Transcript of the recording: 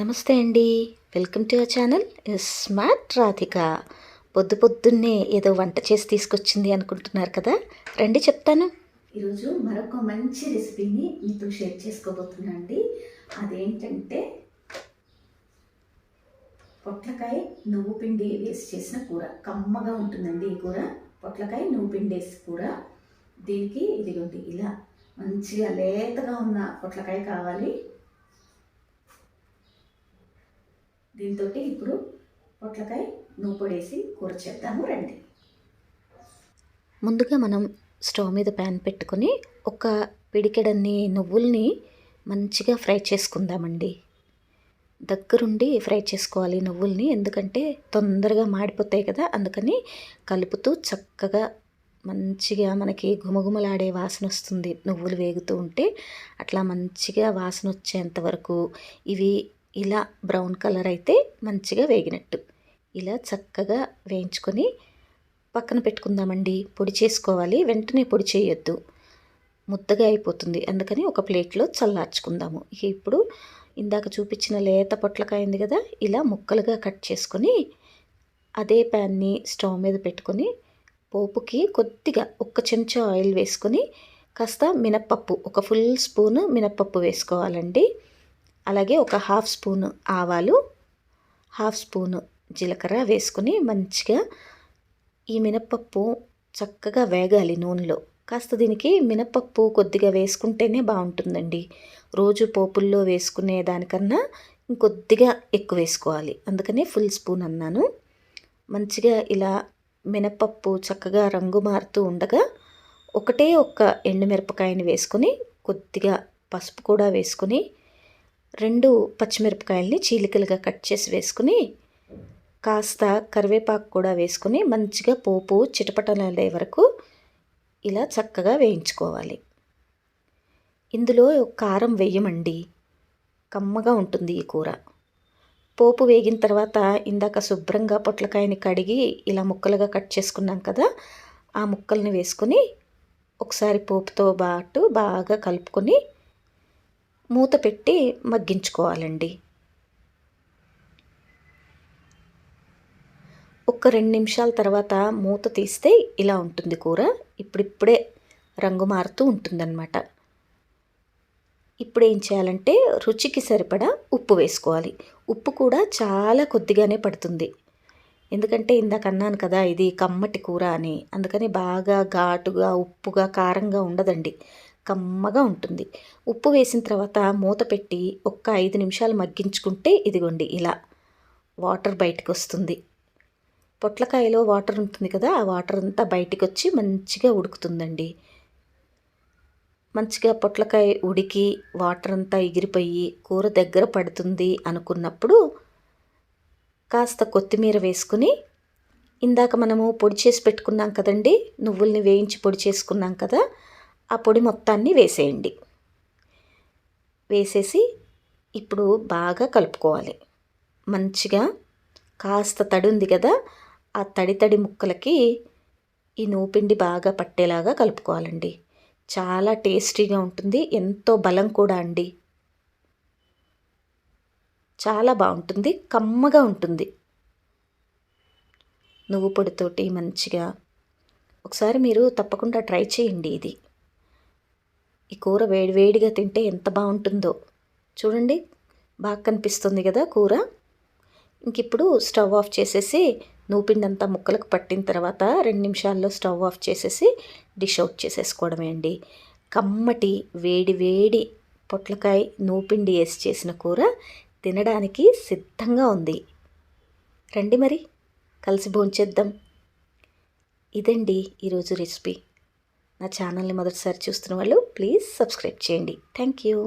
నమస్తే అండి. Welcome to our channel. Smart Radhika. పొద్దు పొద్దున్నే ఏదో వంట చేసి తీసుకొచ్చింది అనుకుంటున్నారు కదా? రండి చెప్తాను. ఈరోజు మరొక మంచి రెసిపీని మీతో షేర్ చేసుకోబోతున్నా అండి అదేంటంటే పొట్లకాయ నువ్వు పిండి వేసి చేసిన కూర. కమ్మగా ఉంటుందండి ఈ కూర. పొట్లకాయ నువ్వు పిండి వేసి కూర. దీనికి ఇదిగోండి ఇలా మంచిగా లేతగా ఉన్న పొట్లకాయ కావాలి. దీంతో ఇప్పుడు పొట్లకాయ నువ్వు కూర చేద్దాము రండి. ముందుగా మనం స్టవ్ మీద ప్యాన్ పెట్టుకొని ఒక పిడికెడన్ని నువ్వుల్ని మంచిగా ఫ్రై చేసుకుందామండి. దగ్గరుండి ఫ్రై చేసుకోవాలి నువ్వుల్ని ఎందుకంటే తొందరగా మాడిపోతాయి కదా అందుకని కలుపుతూ చక్కగా మంచిగా మనకి గుమగుమలాడే వాసన వస్తుంది. నువ్వులు వేగుతూ ఉంటే అట్లా మంచిగా వాసన వచ్చేంత వరకు ఇవి ఇలా బ్రౌన్ కలర్ అయితే మంచిగా వేగినట్టు. ఇలా చక్కగా వేయించుకొని పక్కన పెట్టుకుందామండి. పొడి చేసుకోవాలి. వెంటనే పొడి చేయొద్దు. ముద్దగా అయిపోతుంది. అందుకని ఒక ప్లేట్లో చల్లార్చుకుందాము. ఇప్పుడు ఇందాక చూపించిన లేత పొట్లకాయ ఉంది కదా ఇలా ముక్కలుగా కట్ చేసుకొని అదే ప్యాన్ని స్టవ్ మీద పెట్టుకొని పోపుకి కొద్దిగా ఒక్క చెంచా ఆయిల్ వేసుకొని కాస్త మినప్పప్పు ఒక ఫుల్ స్పూను మినప్పప్పు వేసుకోవాలండి. అలాగే ఒక హాఫ్ స్పూను ఆవాలు హాఫ్ స్పూను జీలకర్ర వేసుకుని మంచిగా ఈ మినప్పప్పు చక్కగా వేగాలి నూనెలో. కాస్త దీనికి మినప్పప్పు కొద్దిగా వేసుకుంటేనే బాగుంటుందండి. రోజు పోపుల్లో వేసుకునే దానికన్నా ఇంకొద్దిగా ఎక్కువ వేసుకోవాలి. అందుకనే ఫుల్ స్పూన్ అన్నాను. మంచిగా ఇలా మినప్పప్పు చక్కగా రంగు మారుతూ ఉండగా ఒకటే ఒక్క ఎండుమిరపకాయని వేసుకొని కొద్దిగా పసుపు కూడా వేసుకొని రెండు పచ్చిమిరపకాయల్ని చీలికలుగా కట్ చేసి వేసుకుని కాస్త కరివేపాకు కూడా వేసుకుని మంచిగా పోపు చిటపటలే వరకు ఇలా చక్కగా వేయించుకోవాలి. ఇందులో కారం వేయమండి. కమ్మగా ఉంటుంది ఈ కూర. పోపు వేగిన తర్వాత ఇందాక శుభ్రంగా పొట్లకాయని కడిగి ఇలా ముక్కలుగా కట్ చేసుకున్నాం కదా ఆ ముక్కల్ని వేసుకొని ఒకసారి పోపుతో పాటు బాగా కలుపుకొని మూత పెట్టి మగ్గించుకోవాలండి. ఒక రెండు నిమిషాల తర్వాత మూత తీస్తే ఇలా ఉంటుంది కూర. ఇప్పుడిప్పుడే రంగు మారుతూ ఉంటుందన్నమాట. ఇప్పుడు ఏం చేయాలంటే రుచికి సరిపడా ఉప్పు వేసుకోవాలి. ఉప్పు కూడా చాలా కొద్దిగానే పడుతుంది. ఎందుకంటే ఇందాక అన్నాను కదా ఇది కమ్మటి కూర అని. అందుకని బాగా ఘాటుగా ఉప్పుగా కారంగా ఉండదండి. కమ్మగా ఉంటుంది. ఉప్పు వేసిన తర్వాత మూత పెట్టి ఒక్క ఐదు నిమిషాలు మగ్గించుకుంటే ఇదిగోండి ఇలా వాటర్ బయటకు వస్తుంది పొట్లకాయలో వాటర్ ఉంటుంది కదా ఆ వాటర్ అంతా బయటకు వచ్చి మంచిగా ఉడుకుతుందండి. మంచిగా పొట్లకాయ ఉడికి వాటర్ అంతా ఎగిరిపోయి కూర దగ్గర పడుతుంది అనుకున్నప్పుడు కాస్త కొత్తిమీర వేసుకుని ఇందాక మనము పొడి చేసి పెట్టుకున్నాం కదండి నువ్వుల్ని వేయించి పొడి చేసుకున్నాం కదా ఆ పొడి మొత్తాన్ని వేసేయండి. వేసేసి ఇప్పుడు బాగా కలుపుకోవాలి. మంచిగా కాస్త తడి ఉంది కదా ఆ తడి తడి ముక్కలకి ఈ నూపిండి బాగా పట్టేలాగా కలుపుకోవాలండి. చాలా టేస్టీగా ఉంటుంది ఎంతో బలం కూడా అండి. చాలా బాగుంటుంది కమ్మగా ఉంటుంది. నువ్వు పొడితోటి మంచిగా ఒకసారి మీరు తప్పకుండా ట్రై చేయండి ఇది. ఈ కూర వేడివేడిగా తింటే ఎంత బాగుంటుందో. చూడండి బాగా కనిపిస్తుంది కదా కూర. ఇంక ఇప్పుడు స్టవ్ ఆఫ్ చేసేసి నూపిండంతా ముక్కలకు పట్టిన తర్వాత రెండు నిమిషాల్లో స్టవ్ ఆఫ్ చేసేసి డిష్ అవుట్ చేసేసుకోవడమే అండి. కమ్మటి వేడి వేడి పొట్లకాయ నూపిండి వేసి చేసిన కూర తినడానికి సిద్ధంగా ఉంది. రండి మరి కలిసి భోంచేద్దాం. ఇదండి ఈరోజు రెసిపీ. నా ఛానల్ని మొదటిసారి చూస్తున్న వాళ్ళు ప్లీజ్ సబ్స్క్రైబ్ చేయండి. Thank you.